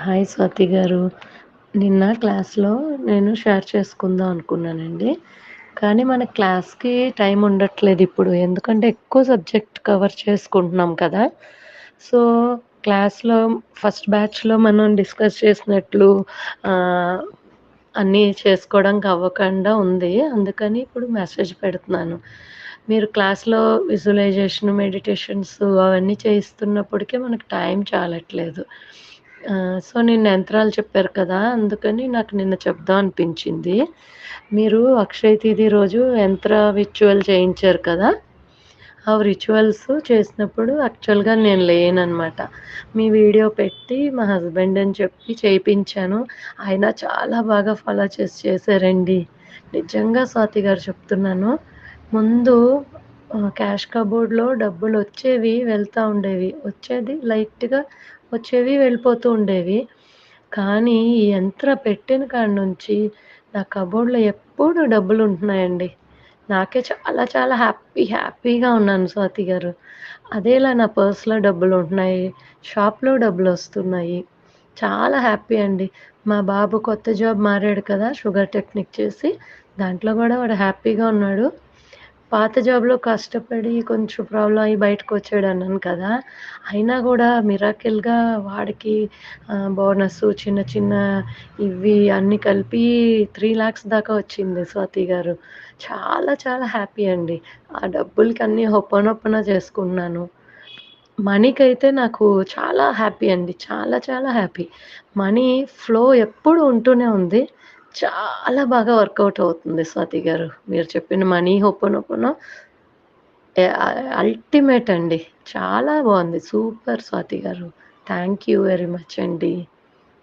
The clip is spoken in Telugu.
హాయ్ స్వాతి గారు. నిన్న క్లాస్‌లో నేను షేర్ చేసుకుందాం అనుకున్నానండి. కానీ మన క్లాస్‌కి టైం ఉండట్లేదు ఇప్పుడు ఎందుకంటే ఎక్కువ సబ్జెక్ట్ కవర్ చేసుకుంటున్నాం కదా! సో, క్లాస్‌లో ఫస్ట్ బ్యాచ్‌లో మనం డిస్కస్ చేసినట్లు అన్నీ చేసుకోవడానికి అవ్వకుండా ఉంది. అందుకని ఇప్పుడు మెసేజ్ పెడుతున్నాను. మీరు క్లాస్‌లో విజువలైజేషన్, మెడిటేషన్స్ అవన్నీ చేయిస్తున్నప్పటికీ మనకు టైం చాలట్లేదు. సో, నిన్న యంత్రాలు చెప్పారు కదా! అందుకని నాకు నిన్న చెప్దాం అనిపించింది. మీరు అక్షయ తిథి రోజు యంత్ర రిచువల్ చేయించారు కదా! ఆ రిచువల్స్ చేసినప్పుడు యాక్చువల్‌గా నేను లేననమాట. మీ వీడియో పెట్టి మా హస్బెండ్ అని చెప్పి చేయించాను. ఆయన చాలా బాగా ఫాలో చేసి చేశారండి. నిజంగా స్వాతి గారు చెప్తున్నాను. ముందు క్యాష్ కబోర్డ్‌లో డబ్బులొచ్చేవి, వెళ్తూ ఉండేవి. వచ్చేది లైట్‌గా వచ్చేవి, వెళ్ళిపోతూ ఉండేవి. కానీ ఈ యంత్ర పెట్టిన కాడ నుంచి నా కబోర్డ్‌లో ఎప్పుడూ డబ్బులుంటున్నాయండి. నాకే చాలా చాలా హ్యాపీ హ్యాపీగా ఉన్నాను స్వాతి గారు. అదేలా నా పర్స్‌లో డబ్బులుంటున్నాయి. షాప్‌లో డబ్బులు వస్తున్నాయి చాలా హ్యాపీ అండి. మా బాబు కొత్త జాబ్ మారాడు కదా! షుగర్ టెక్నిక్ చేసి. దాంట్లో కూడా వాడు హ్యాపీగా ఉన్నాడు. పాత జాబ్‌లో కష్టపడి కొంచెం ప్రాబ్లం అయ్యి బయటకు వచ్చాడు అన్నాను కదా! అయినా కూడా మిరాకిల్‌గా వాడికి బోనస్ చిన్న చిన్న ఇవి అన్నీ కలిపి 3,00,000 దాకా వచ్చింది స్వాతి గారు. చాలా చాలా హ్యాపీ అండి. ఆ డబ్బులకి అన్నీ హొప్పనొప్పన చేసుకున్నాను. మనీకి అయితే నాకు చాలా హ్యాపీ అండి. చాలా చాలా హ్యాపీ. మనీ ఫ్లో ఎప్పుడూ ఉంటూనే ఉంది. చాలా బాగా వర్కౌట్ అవుతుంది స్వాతి గారు. మీరు చెప్పిన మనీ ఓపెన్ ఎ అల్టిమేట్ అండి. చాలా బాగుంది సూపర్ స్వాతి గారు. థ్యాంక్ యూ వెరీ మచ్ అండి.